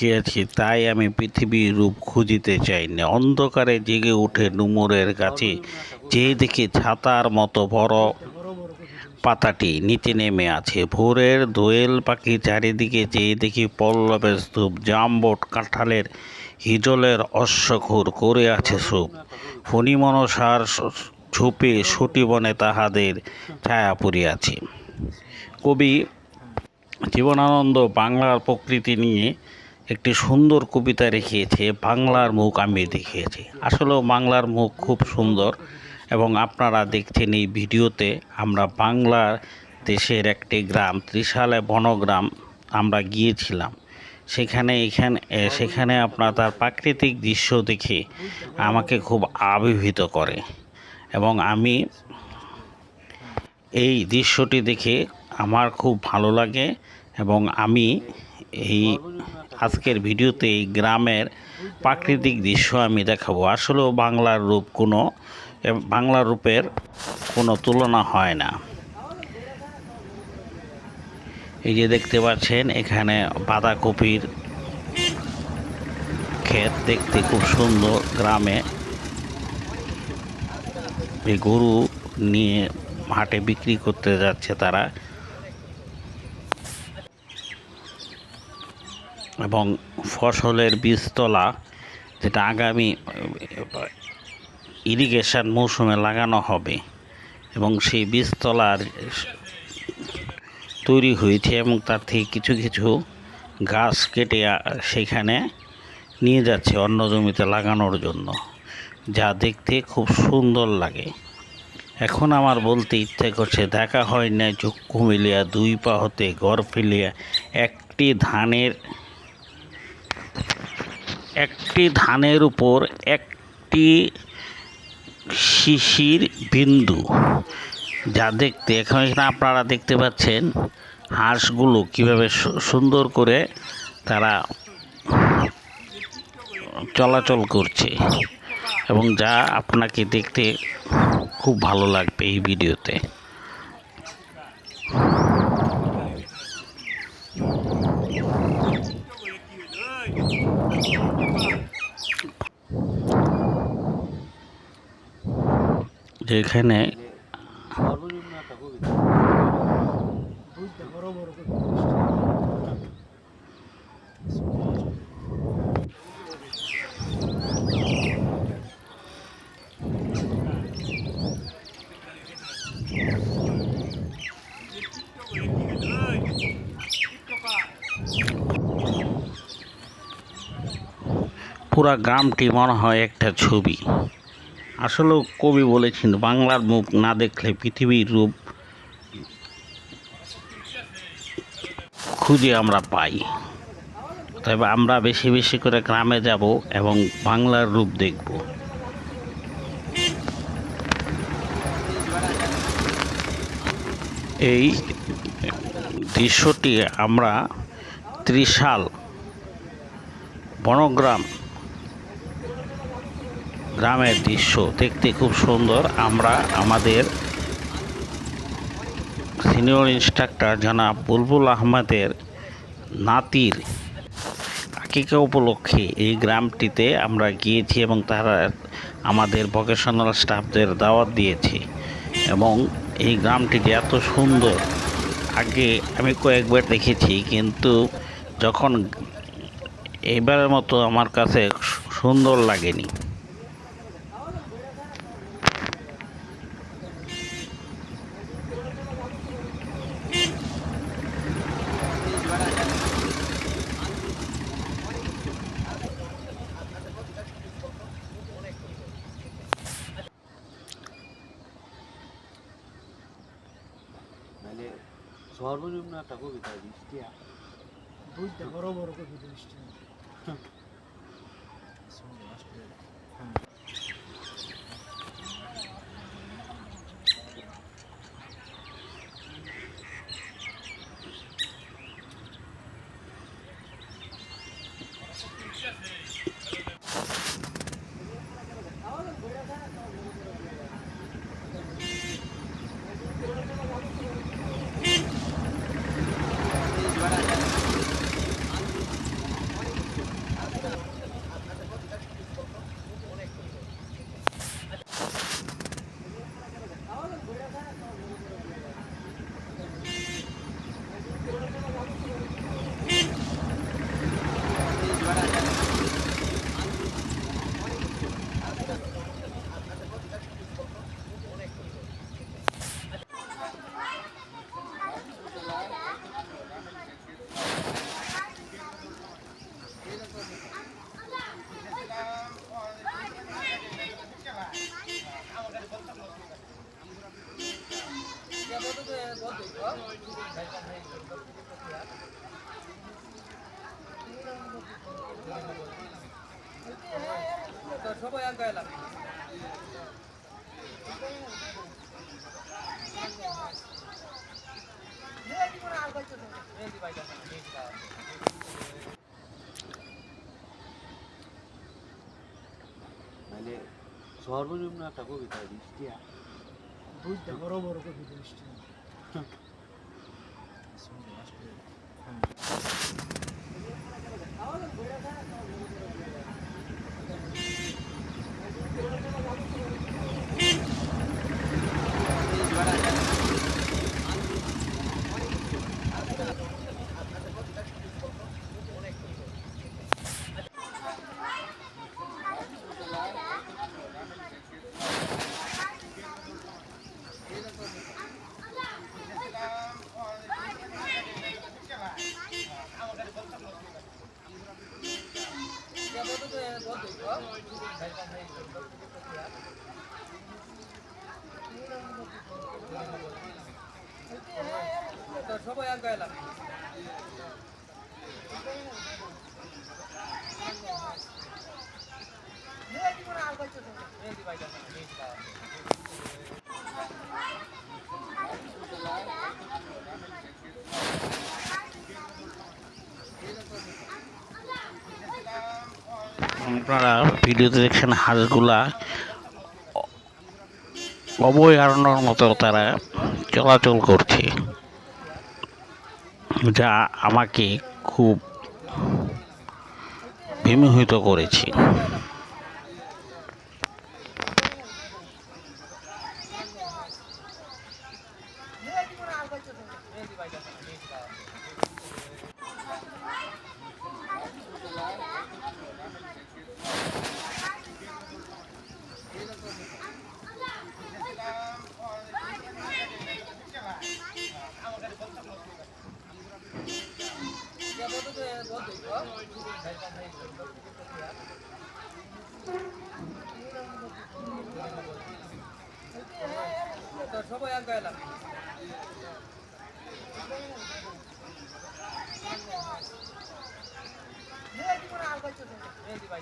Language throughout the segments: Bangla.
দেখিয়াছি, তাই আমি পৃথিবীর রূপ খুঁজিতে চাই না অন্ধকারে জেগে উঠে ডুমুরের গাছে যেয়ে দেখি ছাতার মতো বড় পাতাটি নিচে নেমে আছে। ভোরের দোয়েল পাখি চারিদিকে চেয়ে দেখি পল্লবের স্তূপ, জামবোট কাঁঠালের হিজলের অশ্বক্ষুর করে আছে সুপ ফণিমনসার ঝোপে সটিবনে তাহাদের ছায়া পড়িয়াছে। কবি জীবনানন্দ বাংলার প্রকৃতি নিয়ে একটি সুন্দর কবিতা রেখিয়েছে বাংলার মুখ আমি দেখিয়েছি। আসলেও বাংলার মুখ খুব সুন্দর এবং আপনারা দেখছেন এই ভিডিওতে আমরা বাংলার দেশের একটি গ্রাম, ত্রিশালে বনগ্রাম আমরা গিয়েছিলাম। সেখানে এখানে সেখানে আপনার তার প্রাকৃতিক দৃশ্য দেখে আমাকে খুব আবির্ভূত করে এবং আমি এই দৃশ্যটি দেখে আমার খুব ভালো লাগে এবং আমি এই আজকের ভিডিওতে এই গ্রামের প্রাকৃতিক দৃশ্য আমি দেখাবো। আসলেও বাংলার রূপ কোনো বাংলার রূপের কোনো তুলনা হয় না। এই যে দেখতে পাচ্ছেন, এখানে বাঁধাকপির ক্ষেত দেখতে খুব সুন্দর গ্রামে। এই গরু নিয়ে হাটে বিক্রি করতে যাচ্ছে তারা। এবং ফসলের বীজতলা যেটা আগামী ইরিগেশন মৌসুমে লাগানো হবে এবং সেই বীজতলার তৈরি হয়েছে এবং তার থেকে কিছু কিছু গাছ কেটে সেখানে নিয়ে যাচ্ছে অন্য জমিতে লাগানোর জন্য, যা দেখতে খুব সুন্দর লাগে। এখন আমার বলতে ইচ্ছে করছে দেখা হয় না চক্ষু মিলিয়া দুই পা হতে গড় ফেলিয়া একটি ধানের একটি ধানের উপর একটি শিশির বিন্দু। যা দেখতে, এখন এখানে আপনারা দেখতে পাচ্ছেন হাঁসগুলো কীভাবে সুন্দর করে তারা চলাচল করছে। এবং যা আপনাকে দেখতে খুব ভালো লাগবে এই ভিডিওতে। যেখানে পুরা গ্রামটি মনে হয় একটা ছবি। আসলেও কবি বলেছেন, বাংলার মুখ না দেখলে পৃথিবীর রূপ খুঁজে আমরা পাই। তবে আমরা বেশি বেশি করে গ্রামে যাব এবং বাংলার রূপ দেখব। এই দৃশ্যটি আমরা ত্রিশাল বনগ্রাম গ্রামের দৃশ্য দেখতে খুব সুন্দর। আমরা আমাদের সিনিয়র ইনস্ট্রাক্টর জনাব বুলবুল আহমেদের নাতির আকিকা উপলক্ষে এই গ্রামটিতে আমরা গিয়েছি এবং তারা আমাদের ভোকেশনাল স্টাফদের দাওয়াত দিয়েছে এবং এই গ্রামটিতে এত সুন্দর, আগে আমি কয়েকবার দেখেছি কিন্তু যখন এবারের মতো আমার কাছে সুন্দর লাগেনি। সর্বনিম্ন একটা কবিতা বৃষ্টি দুইটা বড় বড় কবিতা বৃষ্টি মানে সর্বনিম্ন একটা কবিতা বৃষ্টিয়া দুইটা বড় বড় কবিতা মিষ্টি সবাই আগে এলাম। আপনারা ভিডিওতে দেখছেন হাঁসগুলা অভয়ারণ্যর মতো তারা চলাচল করছে যা আমাকে খুব বিমোহিত করেছে মেহেদি ভাই দেখেন, মেহেদি ভাই। সবাই আগে এলাম মেহেদি ভাই মেহেদি ভাই।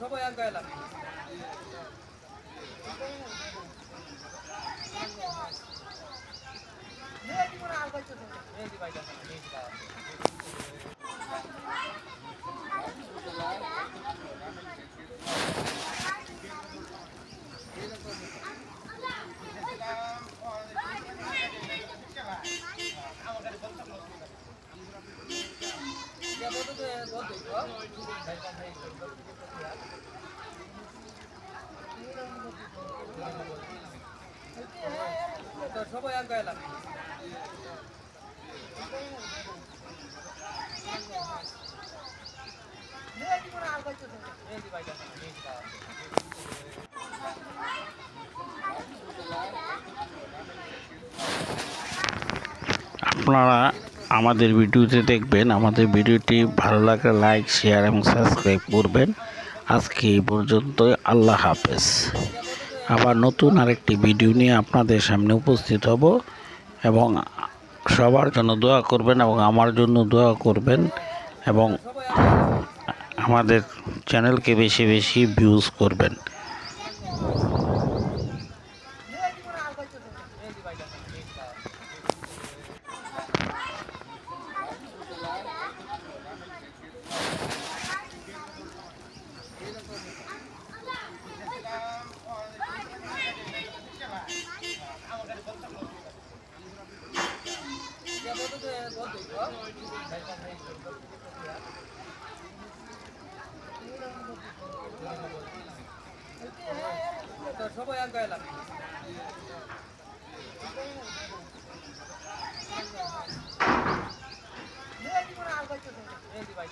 সবাই আগে এলাম মেহেদি ভাই দেখেন, মেহেদি ভাই। সবাই আগে এলাম মেহেদি ভাই দেখেন, মেহেদি ভাই। আপনারা আমাদের ভিডিওতে দেখবেন, আমাদের ভিডিওটি ভালো লাগলে লাইক শেয়ার এবং সাবস্ক্রাইব করবেন। আজকে এই পর্যন্তই, আল্লাহ হাফেজ। আবার নতুন আরেকটি ভিডিও নিয়ে আপনাদের সামনে উপস্থিত হব এবং সবার জন্য দোয়া করবেন এবং আমার জন্য দোয়া করবেন এবং আমাদের চ্যানেলকে বেশি বেশি ভিউজ করবেন মেহেদি ভাই দেখেন, মেহেদি ভাই। সবাই আগে গায়ে মেহেদি ভাই।